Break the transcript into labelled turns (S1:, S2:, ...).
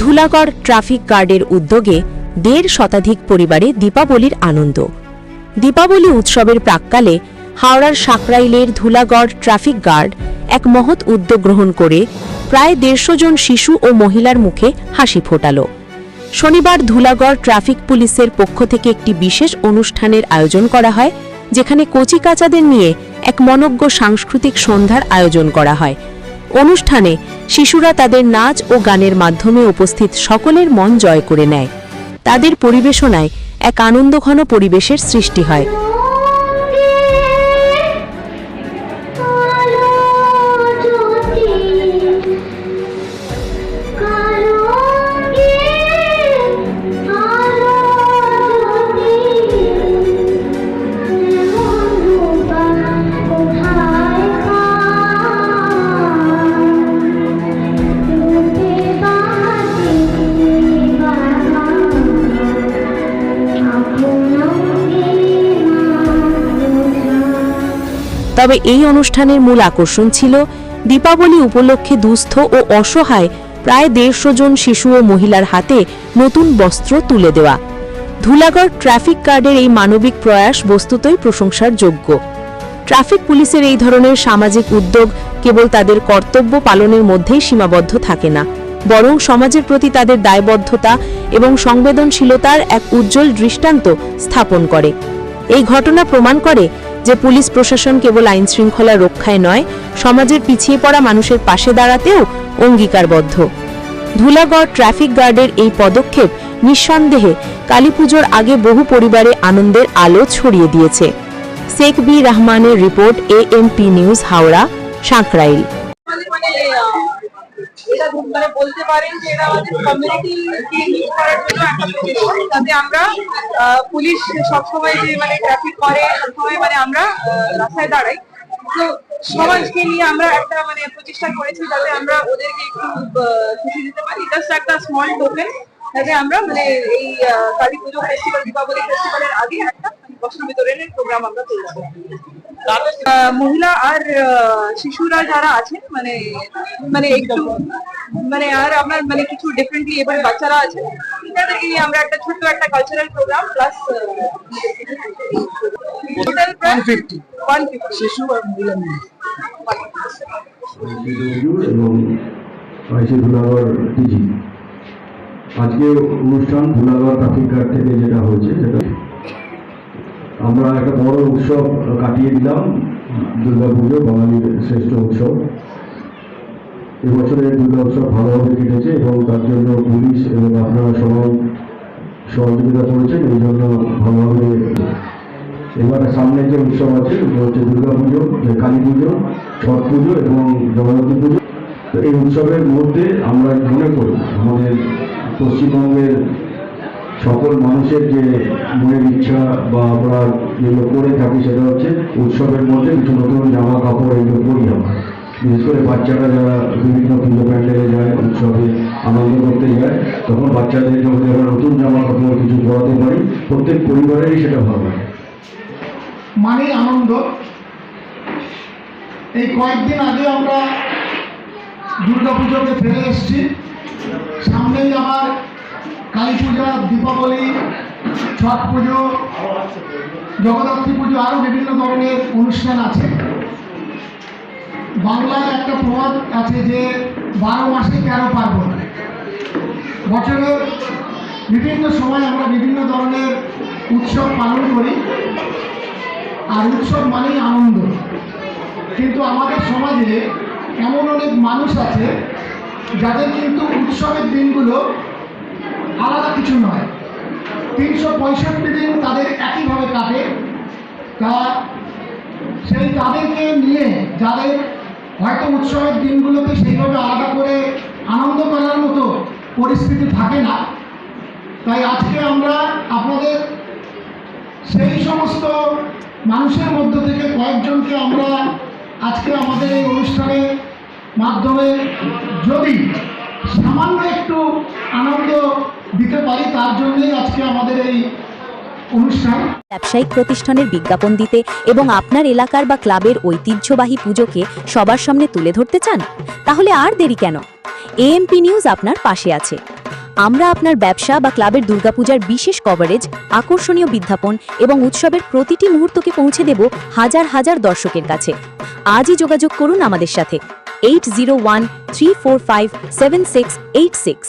S1: Dhulagarh traffic গার্ডের উদ্যোগে দেড় শতাধিক পরিবারে দীপাবলির আনন্দ। দীপাবলি উৎসবের প্রাক্কালে হাওড়ার সাকরাইলের ধুলাগড় ট্রাফিক গার্ড এক মহৎ উদ্যোগ গ্রহণ করে প্রায় দেড়শো জন শিশু ও মহিলার মুখে হাসি ফোটাল। শনিবার ধুলাগড় ট্রাফিক পুলিশের পক্ষ থেকে একটি বিশেষ অনুষ্ঠানের আয়োজন করা হয়, যেখানে কচিকাচাদের নিয়ে এক মনজ্ঞ সাংস্কৃতিক সন্ধ্যার আয়োজন করা হয়। অনুষ্ঠানে শিশুরা তাদের নাচ ও গানের মাধ্যমে উপস্থিত সকলের মন জয় করে নেয়। তাদের পরিবেশনায় এক আনন্দঘন পরিবেশের সৃষ্টি হয়। তবে এই অনুষ্ঠানের মূল আকর্ষণ ছিল দীপাবলি উপলক্ষে দুস্থ ও অসহায় প্রায় দেড়শো জন শিশু ও মহিলার হাতে নতুন বস্ত্র তুলে দেওয়া। ধুলাগড় ট্রাফিক গার্ডের এই মানবিক প্রয়াস বস্তুতই প্রশংসার যোগ্য। ট্রাফিক পুলিশের এই ধরনের সামাজিক উদ্যোগ কেবল তাদের কর্তব্য পালনের মধ্যেই সীমাবদ্ধ থাকে না, বরং সমাজের প্রতি তাদের দায়বদ্ধতা এবং সংবেদনশীলতার এক উজ্জ্বল দৃষ্টান্ত স্থাপন করে। এই ঘটনা প্রমাণ করে যে পুলিশ প্রশাসন কেবল আইন শৃঙ্খলা রক্ষায় নয়, সমাজের পিছিয়ে পড়া মানুষের পাশে দাঁড়াতেও অঙ্গীকারবদ্ধ। ধুলাগড় ট্রাফিক গার্ডের এই পদক্ষেপ নিঃসন্দেহে কালীপুজোর আগে বহু পরিবারে আনন্দের আলো ছড়িয়ে দিয়েছে। শেখ বি রহমানের report AMP news, Howrah, Sankrail.
S2: এটা মানে বলতে পারেন যে এটা আমাদের কমিউনিটি কে লিড করার জন্য যাতে আমরা পুলিশ সবসময় যে মানে ট্রাফিক করে সবসময় মানে আমরা রাস্তায় দাঁড়াই। তো সমাজকে নিয়ে আমরা একটা মানে প্রচেষ্টা করেছি যাতে আমরা ওদেরকে একটু খুশি দিতে পারি। জাস্ট একটা স্মল টোকেন যাতে আমরা মানে এই কালী পুজো ফেস্টিভ্যাল দীপাবলি ফেস্টিভ্যালের আগে একটা মানে বস্ত্র বিতরণের প্রোগ্রাম আমরা তুলছি আহ, মহিলা আর আহ, শিশুরা যারা আছেন মানে মানে একটু মানে আর আমার মানে কিছু ডিফারেন্টলি এবার বাচ্চারা আছে তাদেরকে নিয়ে আমরা একটা ছোট্ট একটা কালচারাল প্রোগ্রাম প্লাস টোটাল প্রায় ওয়ান ফিফটি শিশু আর মহিলা মিলে।
S3: বিদ্যুৎ এবং আইসি ধুলাগড় টিজি আজকে অনুষ্ঠান ধুলাগড় ট্রাফিক গার্ড থেকে যেটা হয়েছে সেটা আমরা একটা বড় উৎসব কাটিয়ে দিলাম, দুর্গা পুজো, বাঙালির শ্রেষ্ঠ উৎসব। এবছরের দুর্গা উৎসব ভালোভাবে কেটেছে এবং তার জন্য পুলিশ এবং আপনারা সবাই সহযোগিতা করেছেন, এই জন্য ভালোভাবে এবারে সামনে যে উৎসব আছে হচ্ছে দুর্গা পুজো কালী পুজো, ছট পুজো এবং জগন্নাথী পুজো। এই উৎসবের মধ্যে আমরা মনে করি আমাদের পশ্চিমবঙ্গের সকল মানুষের যে মনের ইচ্ছা বা আমরা যেগুলো করে থাকি সেটা হচ্ছে উৎসবের মধ্যে কিছু নতুন জামা কাপড় এগুলো করি আমরা। বিশেষ করে বাচ্চারা যারা বিভিন্ন পুজো প্যান্ডেলে যায়, উৎসবে আনন্দ করতে যায়, তখন বাচ্চাদের যখন আমরা নতুন জামা কাপড় কিছু পরাতে পারি, প্রত্যেক পরিবারেরই সেটা ভালো লাগে।
S4: মানে আনন্দ। এই কয়েকদিন আগে আমরা দুর্গা পুজোকে ফিরে এসেছি। সামনেই আমার কালী পূজা দীপাবলি, ছট পুজো, জগদ্ধাত্রী পুজো আরও বিভিন্ন ধরনের অনুষ্ঠান আছে। বাংলায় একটা প্রবাদ আছে যে বারো মাসে তেরো পার্বণ। বছরের বিভিন্ন সময় আমরা বিভিন্ন ধরনের উৎসব পালন করি। আর উৎসব মানেই আনন্দ। কিন্তু আমাদের সমাজে এমন অনেক মানুষ আছে যাদের কিন্তু উৎসবের দিনগুলো আলাদা কিছু নয়। তিনশো পঁয়ষট্টি দিন তাদের একইভাবে কাটে। তা সেই তাদেরকে নিয়ে যাদের হয়তো উৎসবের দিনগুলোকে সেইভাবে আলাদা করে আনন্দ করার মতো পরিস্থিতি থাকে না। তাই আজকে আমরা আপনাদের সেই সমস্ত মানুষের মধ্য থেকে কয়েকজনকে আমরা আজকে আমাদের এই অনুষ্ঠানের মাধ্যমে যদি সামান্য একটু আনন্দ দিতে পারি, তার জন্যই আজকে আমাদের এই অনুষ্ঠান।
S5: ব্যবসায়িক প্রতিষ্ঠানের বিজ্ঞাপন দিতে এবং আপনার এলাকার বা ক্লাবের ঐতিহ্যবাহী পুজোকে সবার সামনে তুলে ধরতে চান, তাহলে আর দেরি কেন? এএমপি নিউজ আপনার পাশে আছে। আমরা আপনার ব্যবসা বা ক্লাবের দুর্গাপূজার বিশেষ কভারেজ আকর্ষণীয় বিজ্ঞাপন এবং উৎসবের প্রতিটি মুহূর্তকে পৌঁছে দেব হাজার হাজার দর্শকের কাছে। আজই যোগাযোগ করুন আমাদের সাথে eight zero one three four five seven six eight six